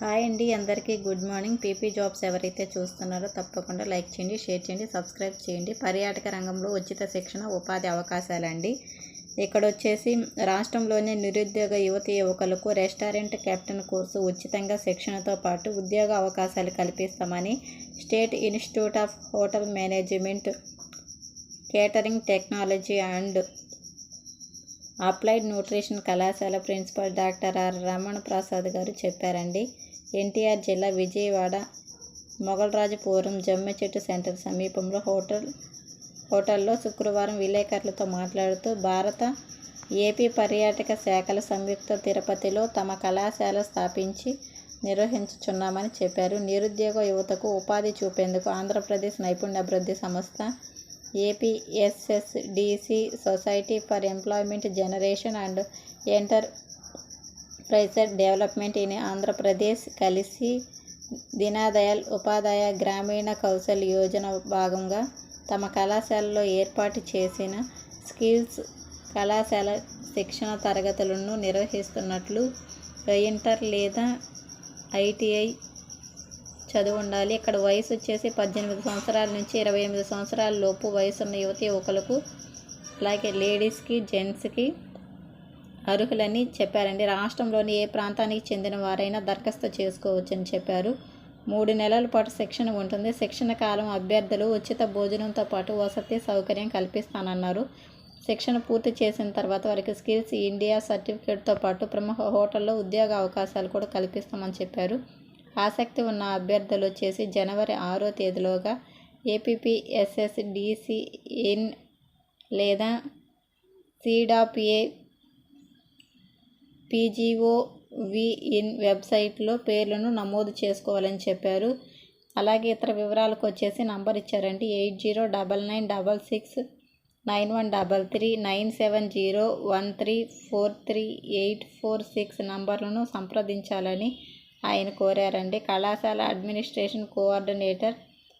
Hi అండి అందరికీ good morning. PP jobs ఎవరైతే చూస్తున్నారో తప్పకుండా లైక్ చేయండి షేర్ చేయండి సబ్స్క్రైబ్ చేయండి. పర్యాటక రంగంలో ఉచిత శిక్షణ ఉపాధి అవకాశాలండి. ఇక్కడ వచ్చేసి రాష్ట్రంలోని నిరుద్యోగ యువతి యువకులకు రెస్టారెంట్ కెప్టెన్ కోర్సు ఉచితంగా శిక్షణతో పాటు ఉద్యోగ అవకాశాలు కల్పిస్తామని state institute of hotel management catering technology and applied nutrition కళాశాల principal doctor R Ramana Prasad గారు చెప్పారండి. ఎన్టీఆర్ జిల్లా విజయవాడ మొగల్రాజపురం జమ్మి చెట్టు సెంటర్ సమీపంలో హోటల్ హోటల్లో శుక్రవారం విలేకరులతో మాట్లాడుతూ భారత ఏపీ పర్యాటక శాఖల సంయుక్త తిరుపతిలో తమ కళాశాల స్థాపించి నిర్వహించుచున్నామని చెప్పారు. నిరుద్యోగ యువతకు ఉపాధి చూపేందుకు ఆంధ్రప్రదేశ్ నైపుణ్యాభివృద్ధి సంస్థ APSSDC society for employment generation and enterpriser development in Andhra Pradesh కలిసి దీనదయాళ్ ఉపాధ్యాయ గ్రామీణ కౌశల్ యోజన భాగంగా తమ కళాశాలలో ఏర్పాటు చేసిన స్కిల్స్ కళాశాల శిక్షణ తరగతులను నిర్వహిస్తున్నట్లు ఇంటర్ లేదా ఐటీఐ చదువు ఉండాలి ఇక్కడ వయసు వచ్చేసి పద్దెనిమిది సంవత్సరాల నుంచి ఇరవై ఎనిమిది సంవత్సరాల లోపు వయసు ఉన్న యువతి యువకులకు అలాగే లేడీస్కి జెంట్స్కి అర్హులని చెప్పారండి. రాష్ట్రంలోని ఏ ప్రాంతానికి చెందిన వారైనా దరఖాస్తు చేసుకోవచ్చని చెప్పారు. మూడు నెలల పాటు శిక్షణ ఉంటుంది. శిక్షణ కాలం అభ్యర్థులు ఉచిత భోజనంతో పాటు వసతి సౌకర్యం కల్పిస్తానన్నారు. శిక్షణ పూర్తి చేసిన తర్వాత వారికి స్కిల్స్ ఇండియా సర్టిఫికేట్తో పాటు ప్రముఖ హోటల్లో ఉద్యోగ అవకాశాలు కూడా కల్పిస్తామని చెప్పారు. ఆసక్తి ఉన్న అభ్యర్థులు వచ్చేసి జనవరి ఆరో తేదీలోగా ఏపీపీఎస్ఎస్డిసిఎన్ లేదా సిడాపిఏ పీజీఓవిఇన్ వెబ్సైట్లో పేర్లను నమోదు చేసుకోవాలని చెప్పారు. అలాగే ఇతర వివరాలకు వచ్చేసి నంబర్ ఇచ్చారండి. Eight zero double nine double six nine one double three nine seven zero one three four three eight four six నంబర్లను సంప్రదించాలని ఆయన కోరారండి. కళాశాల అడ్మినిస్ట్రేషన్ కోఆర్డినేటర్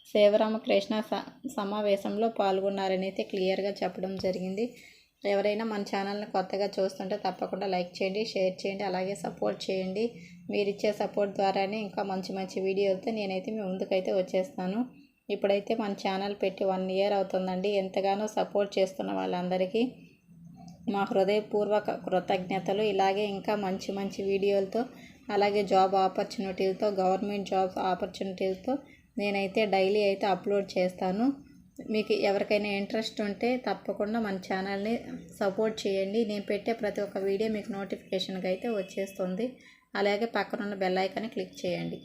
శివరామకృష్ణ స సమావేశంలో పాల్గొన్నారని అయితే క్లియర్గా చెప్పడం జరిగింది. ఎవరైనా మన ఛానల్ని కొత్తగా చూస్తుంటే తప్పకుండా లైక్ చేయండి షేర్ చేయండి అలాగే సపోర్ట్ చేయండి. మీరు ఇచ్చే సపోర్ట్ ద్వారానే ఇంకా మంచి మంచి వీడియోలతో నేనైతే మీ ముందుకైతే వచ్చేస్తాను. ఇప్పుడైతే మన ఛానల్ పెట్టి వన్ ఇయర్ అవుతుందండి. ఎంతగానో సపోర్ట్ చేస్తున్న వాళ్ళందరికీ మా హృదయపూర్వక కృతజ్ఞతలు. ఇలాగే ఇంకా మంచి మంచి వీడియోలతో అలాగే జాబ్ ఆపర్చునిటీలతో గవర్నమెంట్ జాబ్ ఆపర్చునిటీలతో నేనైతే డైలీ అయితే అప్లోడ్ చేస్తాను. మీకు ఎవరికైనా ఇంట్రెస్ట్ ఉంటే తప్పకుండా మన ఛానల్ని సపోర్ట్ చేయండి. నేను పెట్టే ప్రతి ఒక్క వీడియో మీకు నోటిఫికేషన్గా అయితే వచ్చేస్తుంది. అలాగే పక్కనున్న బెల్ ఐకాన్ని క్లిక్ చేయండి.